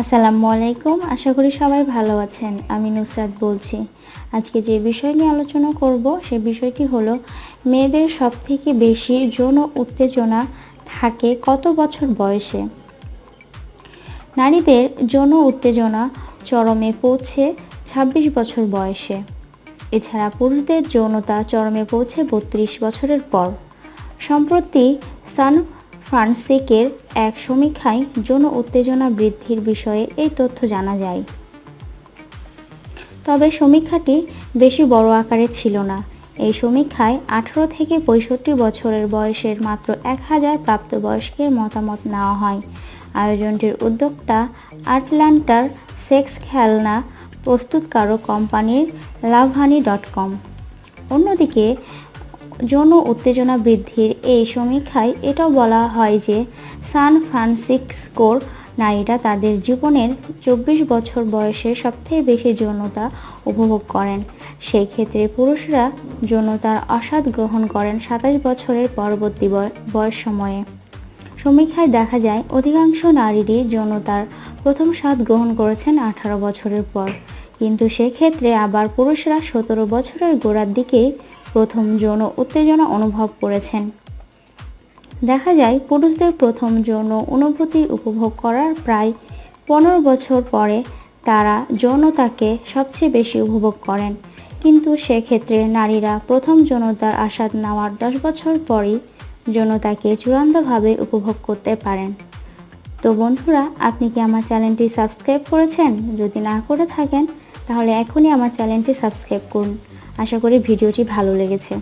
আসসালামু আলাইকুম। আশা করি সবাই ভালো আছেন। আমি নুসরাত বলছি। আজকে যে বিষয় নিয়ে আলোচনা করব, সে বিষয়টি হলো, মেয়েদের সব থেকে বেশি যৌন উত্তেজনা থাকে কত বছর বয়সে? নারীদের যৌন উত্তেজনা চরমে পৌঁছে ২৬ বছর বয়সে। এছাড়া পুরুষদের যৌনতা চরমে পৌঁছে বত্রিশ বছরের পর। সম্প্রতি সান ফ্রান্সিকের এক সমীক্ষায় যৌন উত্তেজনা বৃদ্ধির বিষয়ে এই তথ্য জানা যায়। তবে সমীক্ষাটি বেশি বড় আকারে ছিল না। এই সমীক্ষায় আঠারো থেকে পঁয়ষট্টি বছরের বয়সের মাত্র এক হাজার প্রাপ্তবয়স্কের মতামত নেওয়া হয়। আয়োজনটির উদ্যোক্তা আটলান্টার সেক্স খেলনা প্রস্তুতকারক কোম্পানির লাভহানি ডট কম। অন্যদিকে যৌন উত্তেজনা বৃদ্ধির এই সমীক্ষায় এটাও বলা হয় যে সান ফ্রান্সিসকোর নারীরা তাদের জীবনের চব্বিশ বছর বয়সে সবথেকে বেশি যৌনতা উপভোগ করেন। সেই ক্ষেত্রে পুরুষরা যৌনতার অসাদ গ্রহণ করেন সাতাশ বছরের পরবর্তী বয়- বয়স সময়ে। সমীক্ষায় দেখা যায়, অধিকাংশ নারীরই যৌনতার প্রথম স্বাদ গ্রহণ করেছেন আঠারো বছরের পর। কিন্তু সেক্ষেত্রে আবার পুরুষরা সতেরো বছরের গোড়ার দিকে প্রথম যৌন উত্তেজনা অনুভব করেছেন। দেখা যায়, পুরুষদের প্রথম যৌন অনুভূতি উপভোগ করার প্রায় পনেরো বছর পরে তারা যৌনতাকে সবচেয়ে বেশি উপভোগ করেন। কিন্তু সেক্ষেত্রে নারীরা প্রথম যৌনতার আস্বাদ নেওয়ার দশ বছর পরই যৌনতাকে চূড়ান্তভাবে উপভোগ করতে পারেন। তো বন্ধুরা, আপনি কি আমার চ্যানেলটি সাবস্ক্রাইব করেছেন? যদি না করে থাকেন, তাহলে এখনই আমার চ্যানেলটি সাবস্ক্রাইব করুন। আশা করি ভিডিওটি ভালো লেগেছে।